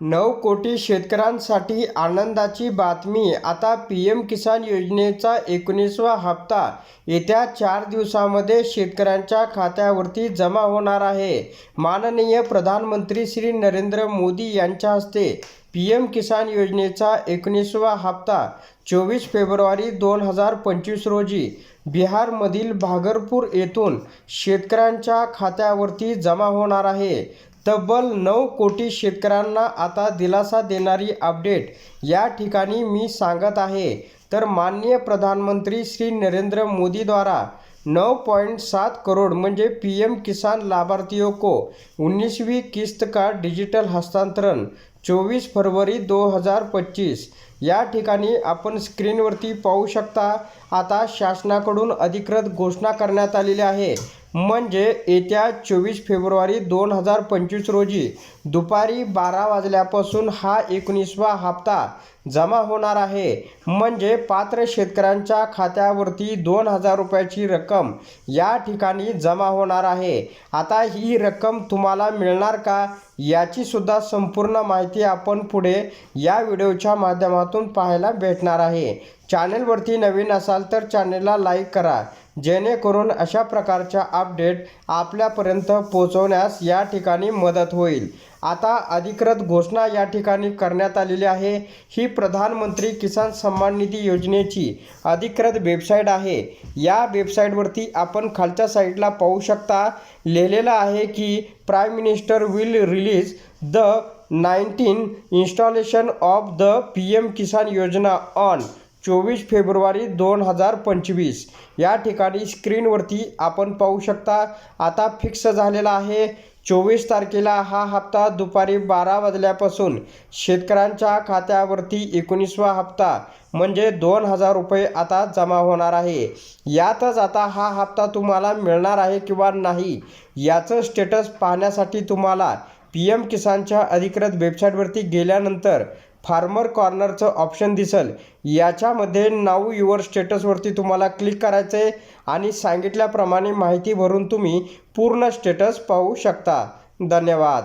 नऊ कोटी शेतकऱ्यांसाठी आनंदाची बातमी. आता पी एम किसान योजनेचा एकोणीसवा हप्ता. येत्या चार दिवसामध्ये शेतकऱ्यांच्या खात्यावरती जमा होणार आहे. माननीय प्रधानमंत्री श्री नरेंद्र मोदी यांच्या हस्ते पी एम किसान योजनेचा एकोणीसवा हप्ता. चोवीस फेब्रुवारी दोन हजार पंचवीस रोजी बिहारमधील भागरपूर येथून शेतकऱ्यांच्या खात्यावरती जमा होणार आहे. तब्बल नऊ कोटी शेतकऱ्यांना आता दिलासा देणारी अपडेट या ठिकाणी मी सांगत आहे. तर माननीय प्रधानमंत्री श्री नरेंद्र मोदीद्वारा नौ पॉइंट सात करोड़ म्हणजे पी एम किसान लाभार्थियों को उन्नीसवीं किस्त का डिजिटल हस्तांतरण चोवीस फरवरी दो हजार पच्चीस या ठिकाणी आपण स्क्रीनवरती पाहू शकता. आता शासनाकडून अधिकृत घोषणा करण्यात आलेली आहे. म्हणजे येत्या चोवीस फेब्रुवारी दोन हजार पंचवीस रोजी दुपारी बारा वाजल्यापासून हा एकोणीसवा हप्ता जमा होणार आहे. म्हणजे पात्र शेतकऱ्यांच्या खात्यावरती दोन हजार रुपयाची रक्कम या ठिकाणी जमा होणार आहे. आता ही रक्कम तुम्हाला मिळणार का? याची सुद्धा संपूर्ण माहिती आपण पुढे या व्हिडिओच्या माध्यमातून पाहायला भेटणार आहे. चॅनेलवरती नवीन असाल तर चॅनेलला लाईक करा. जेणेकरून अशा प्रकारच्या अपडेट आपल्यापर्यंत पोचवण्यास या ठिकाणी मदत होईल. आता अधिकृत घोषणा या ठिकाणी करण्यात आलेली आहे. ही प्रधानमंत्री किसान सन्मान निधी योजनेची अधिकृत वेबसाईट आहे. या वेबसाईटवरती आपण खालच्या साईडला पाहू शकता लिहिलेलं आहे की prime minister will release the nineteen installation of the P M Kisan योजना ऑन चोवीस फेब्रुवारी दोन हजार पंचवीस. या ठिकाणी स्क्रीनवरती आपण पाहू शकता आता फिक्स झालेला आहे. चोवीस तारखेला हा हप्ता दुपारी बारा वाजल्यापासून शेतकऱ्यांच्या खात्यावरती एकोणीसवा हप्ता म्हणजे दोन हजार रुपये आता जमा होणार आहे. यातच आता हा हप्ता तुम्हाला मिळणार आहे किंवा नाही याचं स्टेटस पाहण्यासाठी तुम्हाला पी एम किसानच्या अधिकृत वेबसाईटवरती गेल्यानंतर फार्मर कॉर्नरचं ऑप्शन दिसेल. याच्यामध्ये नाऊ युअर स्टेटसवरती तुम्हाला क्लिक करायचं आहे आणि सांगितल्याप्रमाणे माहिती भरून तुम्ही पूर्ण स्टेटस पाहू शकता. धन्यवाद.